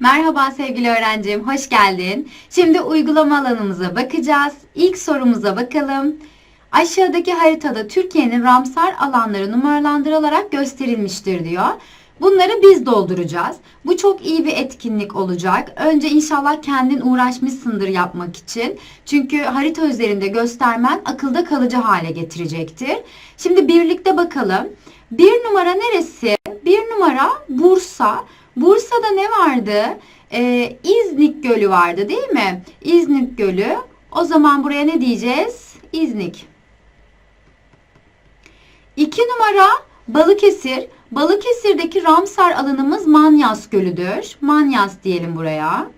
Merhaba sevgili öğrencim, hoş geldin. Şimdi uygulama alanımıza bakacağız. İlk sorumuza bakalım. Aşağıdaki haritada Türkiye'nin Ramsar alanları numaralandırılarak gösterilmiştir diyor. Bunları biz dolduracağız. Bu çok iyi bir etkinlik olacak. Önce inşallah kendin uğraşmışsındır yapmak için. Çünkü harita üzerinde göstermen akılda kalıcı hale getirecektir. Şimdi birlikte bakalım. Bir numara neresi? Bir numara Bursa. Bursa'da ne vardı? Ee, İznik Gölü vardı değil mi? İznik Gölü. O zaman buraya ne diyeceğiz? İznik. İki numara Balıkesir. Balıkesir'deki Ramsar alanımız Manyas Gölü'dür. Manyas diyelim buraya.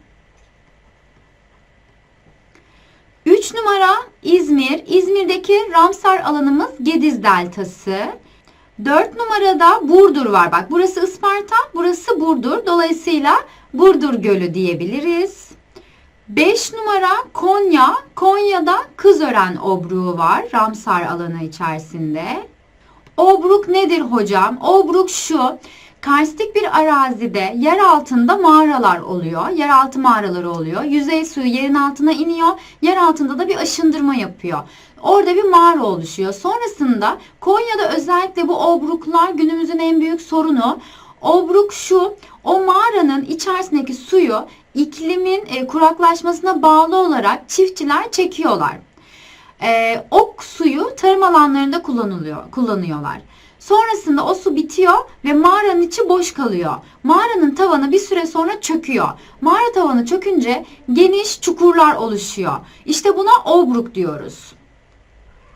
3 numara İzmir. İzmir'deki Ramsar alanımız Gediz Deltası. 4 numarada Burdur var. Bak burası Isparta, burası Burdur. Dolayısıyla Burdur Gölü diyebiliriz. 5 numara Konya. Konya'da Kızören obruğu var Ramsar alanı içerisinde. Obruk nedir hocam? Obruk şu. Karstik bir arazide yer altında mağaralar oluyor. Yeraltı mağaraları oluyor. Yüzey suyu yerin altına iniyor. Yer altında da bir aşındırma yapıyor. Orada bir mağara oluşuyor. Sonrasında Konya'da özellikle bu obruklar günümüzün en büyük sorunu. Obruk şu. O mağaranın içerisindeki suyu iklimin e, kuraklaşmasına bağlı olarak çiftçiler çekiyorlar. E, o suyu tarım alanlarında kullanılıyor, kullanıyorlar. Sonrasında o su bitiyor ve mağaranın içi boş kalıyor. Mağaranın tavanı bir süre sonra çöküyor. Mağara tavanı çökünce geniş çukurlar oluşuyor. İşte buna obruk diyoruz.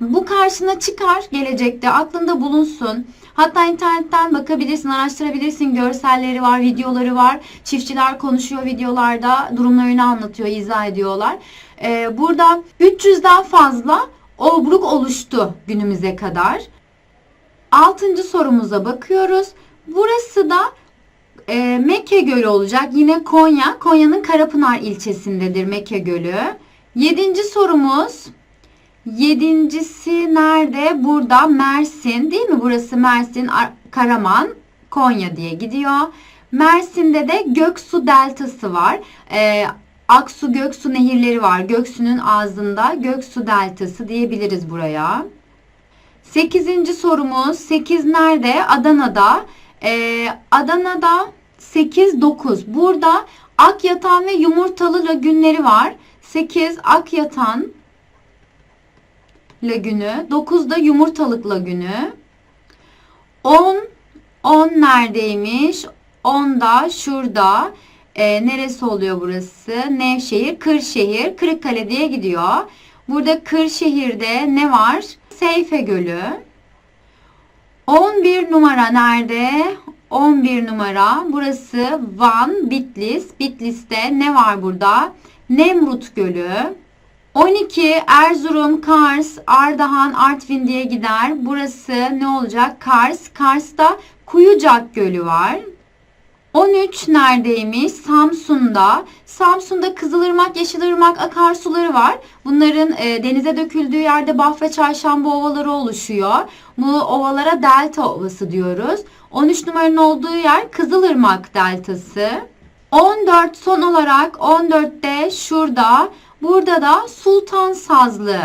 Bu karşına çıkar gelecekte aklında bulunsun. Hatta internetten bakabilirsin, araştırabilirsin. Görselleri var, videoları var. Çiftçiler konuşuyor videolarda, durumlarını anlatıyor, izah ediyorlar. Ee, burada 300'den fazla obruk oluştu günümüze kadar. Altıncı sorumuza bakıyoruz. Burası da e, Mekke Gölü olacak. Yine Konya. Konya'nın Karapınar ilçesindedir Mekke Gölü. Yedinci sorumuz. Yedincisi nerede? Burada Mersin değil mi? Burası Mersin, Ar- Karaman, Konya diye gidiyor. Mersin'de de Göksu Deltası var. Ee, Aksu Göksu nehirleri var. Göksu'nun ağzında Göksu Deltası diyebiliriz buraya. Sekizinci sorumuz. 8 nerede? Adana'da. Ee, Adana'da 8, 9. Burada Akyatan ve Yumurtalı lagünleri var. 8 Akyatan lagünü. 9 da Yumurtalık lagünü. 10 10 neredeymiş? 10 da şurada. Ee, neresi oluyor burası? Nevşehir, Kırşehir, Kırıkkale diye gidiyor. Burada Kırşehir'de ne var? Seyfe Gölü. 11 numara nerede? 11 numara. Burası Van, Bitlis. Bitlis'te ne var burada? Nemrut Gölü. 12 Erzurum, Kars, Ardahan, Artvin diye gider. Burası ne olacak? Kars. Kars'ta Kuyucak Gölü var. 13 neredeymiş? Samsun'da. Samsun'da Kızılırmak, Yeşilırmak akarsuları var. Bunların e, denize döküldüğü yerde Bafra Çarşamba ovaları oluşuyor. Bu ovalara delta ovası diyoruz. 13 numaranın olduğu yer Kızılırmak deltası. 14 son olarak 14'te şurada. Burada da Sultan Sazlı.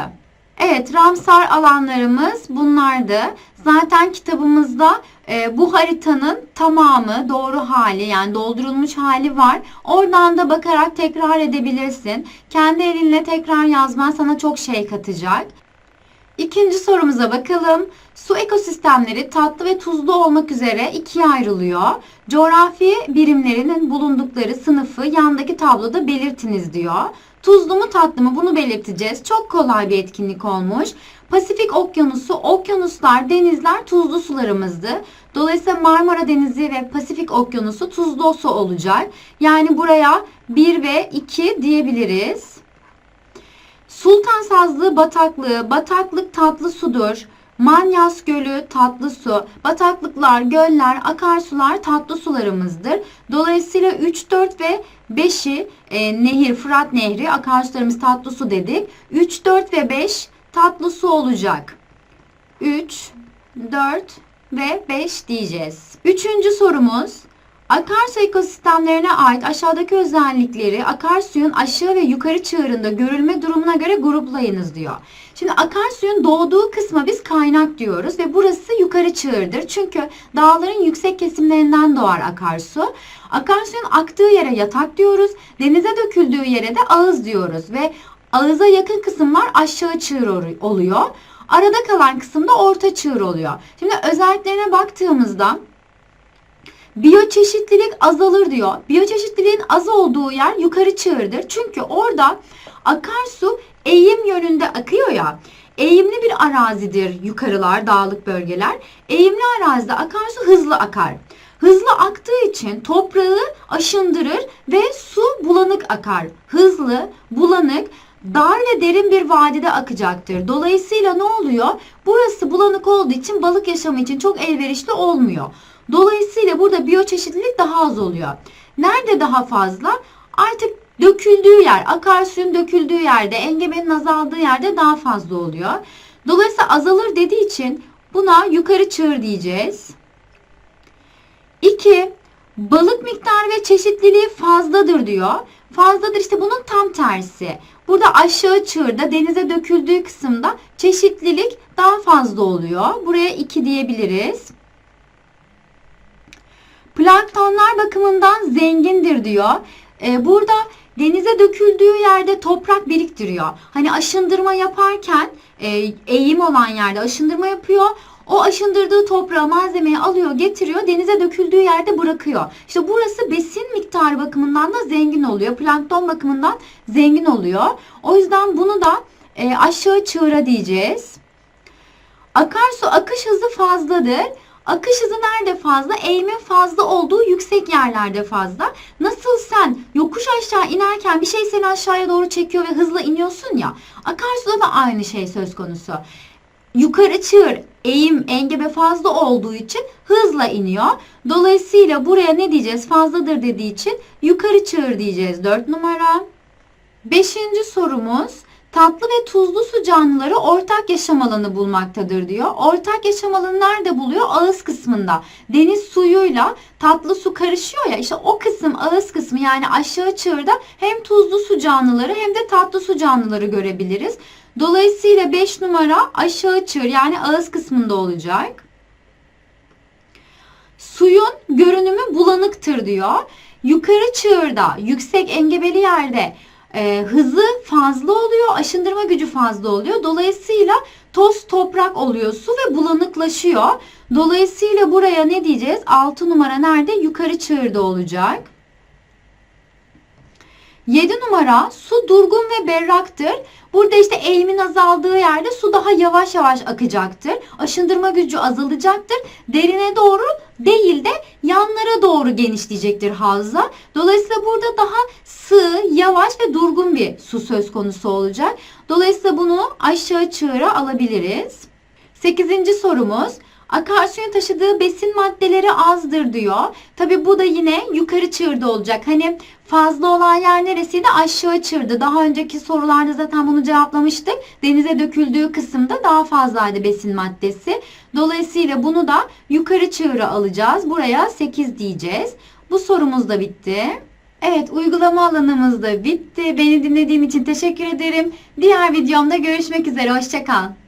Evet Ramsar alanlarımız bunlardı. Zaten kitabımızda e, bu haritanın tamamı doğru hali yani doldurulmuş hali var. Oradan da bakarak tekrar edebilirsin. Kendi elinle tekrar yazman sana çok şey katacak. İkinci sorumuza bakalım. Su ekosistemleri tatlı ve tuzlu olmak üzere ikiye ayrılıyor. Coğrafi birimlerinin bulundukları sınıfı yandaki tabloda belirtiniz diyor. Tuzlu mu tatlı mı bunu belirteceğiz. Çok kolay bir etkinlik olmuş. Pasifik Okyanusu, okyanuslar, denizler tuzlu sularımızdı. Dolayısıyla Marmara Denizi ve Pasifik Okyanusu tuzlu su olacak. Yani buraya 1 ve 2 diyebiliriz. Sultan Sazlığı bataklığı, bataklık tatlı sudur. Manyas Gölü tatlı su, bataklıklar, göller, akarsular tatlı sularımızdır. Dolayısıyla 3, 4 ve 5'i e, nehir, Fırat Nehri, akarsularımız tatlı su dedik. 3, 4 ve 5 tatlı su olacak. 3, 4 ve 5 diyeceğiz. Üçüncü sorumuz. Akarsu ekosistemlerine ait aşağıdaki özellikleri akarsuyun aşağı ve yukarı çığırında görülme durumuna göre gruplayınız diyor. Şimdi akarsuyun doğduğu kısma biz kaynak diyoruz ve burası yukarı çığırdır. Çünkü dağların yüksek kesimlerinden doğar akarsu. Akarsuyun aktığı yere yatak diyoruz. Denize döküldüğü yere de ağız diyoruz ve ağıza yakın kısımlar aşağı çığır oluyor. Arada kalan kısım da orta çığır oluyor. Şimdi özelliklerine baktığımızda biyoçeşitlilik azalır diyor. Biyoçeşitliliğin az olduğu yer yukarı çığırdır. Çünkü orada akarsu eğim yönünde akıyor ya. Eğimli bir arazidir yukarılar, dağlık bölgeler. Eğimli arazide akarsu hızlı akar. Hızlı aktığı için toprağı aşındırır ve su bulanık akar. Hızlı, bulanık, dar ve derin bir vadide akacaktır. Dolayısıyla ne oluyor? Burası bulanık olduğu için balık yaşamı için çok elverişli olmuyor. Dolayısıyla burada biyoçeşitlilik daha az oluyor. Nerede daha fazla? Artık döküldüğü yer, akarsuyun döküldüğü yerde, engebenin azaldığı yerde daha fazla oluyor. Dolayısıyla azalır dediği için buna yukarı çığır diyeceğiz. 2. Balık miktarı ve çeşitliliği fazladır diyor. Fazladır işte bunun tam tersi. Burada aşağı çığırda denize döküldüğü kısımda çeşitlilik daha fazla oluyor. Buraya 2 diyebiliriz. Planktonlar bakımından zengindir diyor. Ee, burada denize döküldüğü yerde toprak biriktiriyor. Hani aşındırma yaparken e, eğim olan yerde aşındırma yapıyor. O aşındırdığı toprağı malzemeyi alıyor getiriyor denize döküldüğü yerde bırakıyor. İşte burası besin miktarı bakımından da zengin oluyor. Plankton bakımından zengin oluyor. O yüzden bunu da e, aşağı çığıra diyeceğiz. Akarsu akış hızı fazladır. Akış hızı nerede fazla? Eğimin fazla olduğu yüksek yerlerde fazla. Nasıl sen yokuş aşağı inerken bir şey seni aşağıya doğru çekiyor ve hızla iniyorsun ya. Akarsuda da aynı şey söz konusu. Yukarı çığır, eğim, engebe fazla olduğu için hızla iniyor. Dolayısıyla buraya ne diyeceğiz? Fazladır dediği için yukarı çığır diyeceğiz. 4 numara. Beşinci sorumuz tatlı ve tuzlu su canlıları ortak yaşam alanı bulmaktadır diyor. Ortak yaşam alanı nerede buluyor? Ağız kısmında. Deniz suyuyla tatlı su karışıyor ya işte o kısım ağız kısmı yani aşağı çığırda hem tuzlu su canlıları hem de tatlı su canlıları görebiliriz. Dolayısıyla 5 numara aşağı çığır yani ağız kısmında olacak. Suyun görünümü bulanıktır diyor. Yukarı çığırda, yüksek engebeli yerde e, hızı fazla oluyor, aşındırma gücü fazla oluyor. Dolayısıyla toz toprak oluyor su ve bulanıklaşıyor. Dolayısıyla buraya ne diyeceğiz? 6 numara nerede? Yukarı çığırda olacak. 7 numara su durgun ve berraktır. Burada işte eğimin azaldığı yerde su daha yavaş yavaş akacaktır. Aşındırma gücü azalacaktır. Derine doğru değil de yanlara doğru genişleyecektir havza. Dolayısıyla burada daha sığ, yavaş ve durgun bir su söz konusu olacak. Dolayısıyla bunu aşağı çığıra alabiliriz. Sekizinci sorumuz. Akarsuyun taşıdığı besin maddeleri azdır diyor. Tabi bu da yine yukarı çığırda olacak. Hani fazla olan yer neresiydi? Aşağı çığırdı. Daha önceki sorularda zaten bunu cevaplamıştık. Denize döküldüğü kısımda daha fazlaydı besin maddesi. Dolayısıyla bunu da yukarı çığıra alacağız. Buraya 8 diyeceğiz. Bu sorumuz da bitti. Evet uygulama alanımız da bitti. Beni dinlediğin için teşekkür ederim. Diğer videomda görüşmek üzere. Hoşçakal.